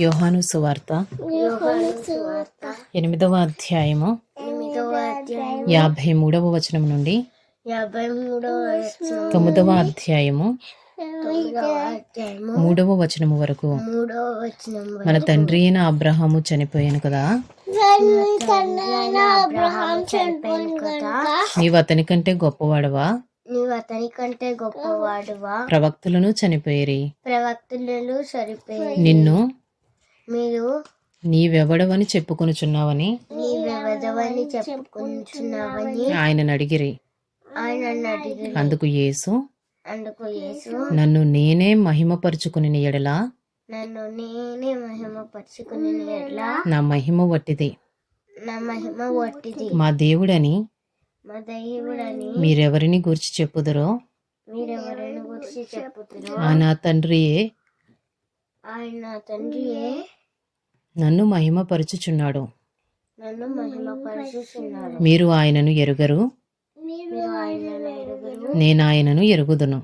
యోహాను సువార్త. ఎనిమిదవ అధ్యాయము. యాభై మూడవ వచనం నుండి. తొమ్మిదవ అధ్యాయము. మూడవ వచనము వరకు. మన తండ్రి అయిన అబ్రహాము చనిపోయాను కదా. నీవు అతని కంటే గొప్పవాడవా? నీవు అతని కంటే గొప్పవాడువా? ప్రవక్తలను చనిపోయిరి. ప్రవక్తలు సరిపోయి నిన్ను మీరు నీవెవడవని చెప్పుకొనుచున్నావని నీవెవదవని చెప్పుకుంటున్నావని ఆయనను అడిగిరి ఆయన అడిగి అందుకు యేసు అందుకు యేసు నన్ను నేనే మహిమపరుచుకుని ఎడలా? నన్ను నేనే మహిమ పరుచుకుని ఎట్లా నా మహిమ వట్టిది. నా మహిమ వట్టిది. మా దేవుడని మా దైవుడని మీరెవరిని గురించి చెప్పుదురో? మీరెవరిని గురించి చెప్పుతున్నారు ఆ నా తండ్రియే ఆయన తండ్రియే నన్ను మహిమపరుచుచున్నాడు. నన్ను మహిమ పరుచుచున్నాడు మీరు ఆయనను ఎరుగరు. మీరు ఆయనను ఎరుగురు. నేను ఆయనను ఎరుగుదును.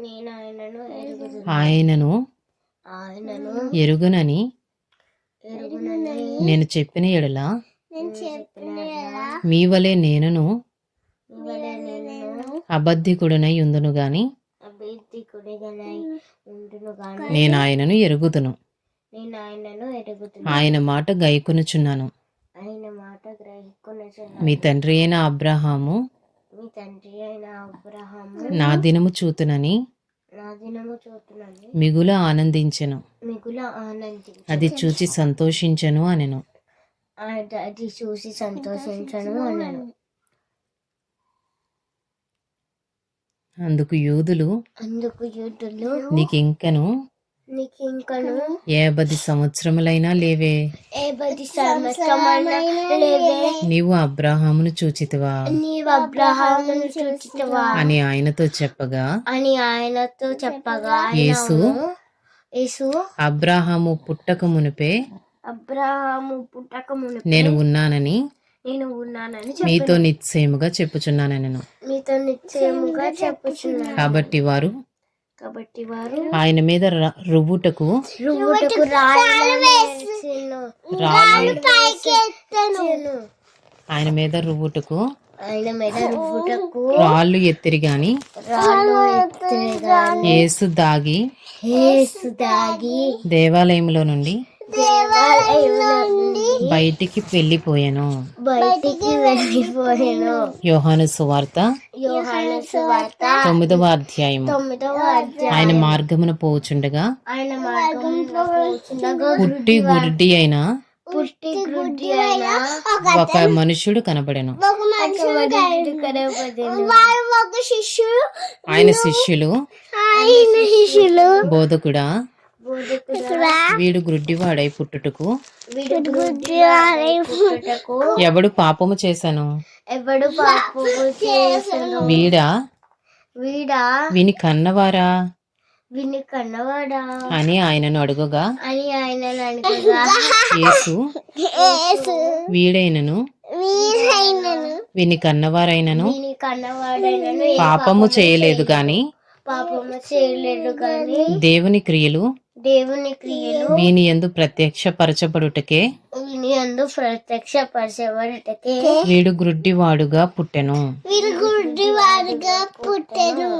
నేను ఆయనను ఎరుగునని నేను చెప్పిన ఎడల నేను చెప్పిన ఎడల మీ వలె నేనును అబద్ధికుడునై ఉందును గాని నేను ఆయనను ఎరుగుదును. నేను ఆయనను ఆయన మాట గైకొనుచున్నాను. ఆయన మాట మీ తండ్రి అయిన అబ్రహాము మీ తండ్రి అయిన అబ్రహాము నా దినము చూతునని నా దినము మిగుల ఆనందించెను. మిగుల అది చూచి సంతోషించెను అనెను. అది చూసి సంతోషించను అన్నాను అందుకు యూదులు అందుకు యూదులు నీకింకను నీకు ఇంకను ఏ పది సంవత్సరములైనా లేవే. ఏ పది సంవత్సరమైన లేవే. నీవు అబ్రహామును చూచితివా? నీవు అబ్రహామును చూచితవా? అని ఆయనతో చెప్పగా అని ఆయనతో చెప్పగా యేసు. యేసు అబ్రహాము పుట్టక మునిపే అబ్రహాము పుట్టక మునుపు నేను ఉన్నానని నేను ఉన్నానని మీతో నిశ్చయముగా చెప్పుచున్నానెను మీతో నిశ్చయముగా చెప్పుచున్నాను కాబట్టి వారు కాబట్టి వారు ఆయన మీద రువ్వుటకు రువ్వుటకు రాళ్ళు వేసిను. రాళ్ళు వేసెను. ఆయన మీద రువ్వుటకు ఆయన మీద రువ్వుటకు రాళ్ళు ఎత్తిరి గాని రాళ్ళు ఎత్తుగా యేసు దాగి యేసు దాగి దేవాలయంలో నుండి బయటికి వెళ్ళిపోయాను. బయటికి వెళ్ళిపోయాను. యోహాను సువార్త యోహాను సువార్త తొమ్మిదవ అధ్యాయం ఆయన మార్గమున పోచుండగా ఆయన పుట్టి గుడ్డి అయిన పుట్టి గుడ్డి అయిన ఒక మనుషుడు కనబడెను. ఆయన శిష్యులు ఆయన శిష్యులు బోధకుడా వీడు గుడ్డివాడై పుట్టుటకు. ఎవడు పాపము చేశాను ఎవడు పాపము చేసను? వీడా? వీడా? వీని కన్నవారా? విని కన్నవాడా? అని ఆయనను అడుగుగా అని ఆయన అనుకోగా యేసు యేసు. వీడైనను? వీరైనను వీని కన్నవారైనను? విని కన్నవాడైనను. పాపము చేయలేదు గాని పాపము చేయలేదు కానీ దేవుని క్రియలు దేవుని క్రియలు. వీని ఎందు ప్రత్యక్షపరచబడుటకే విని అందు ప్రత్యక్ష పరిచబడటకే వీడు గ్రుడ్డివాడుగా పుట్టెను. వీరు గుడ్డి వారుగా పుట్టెను.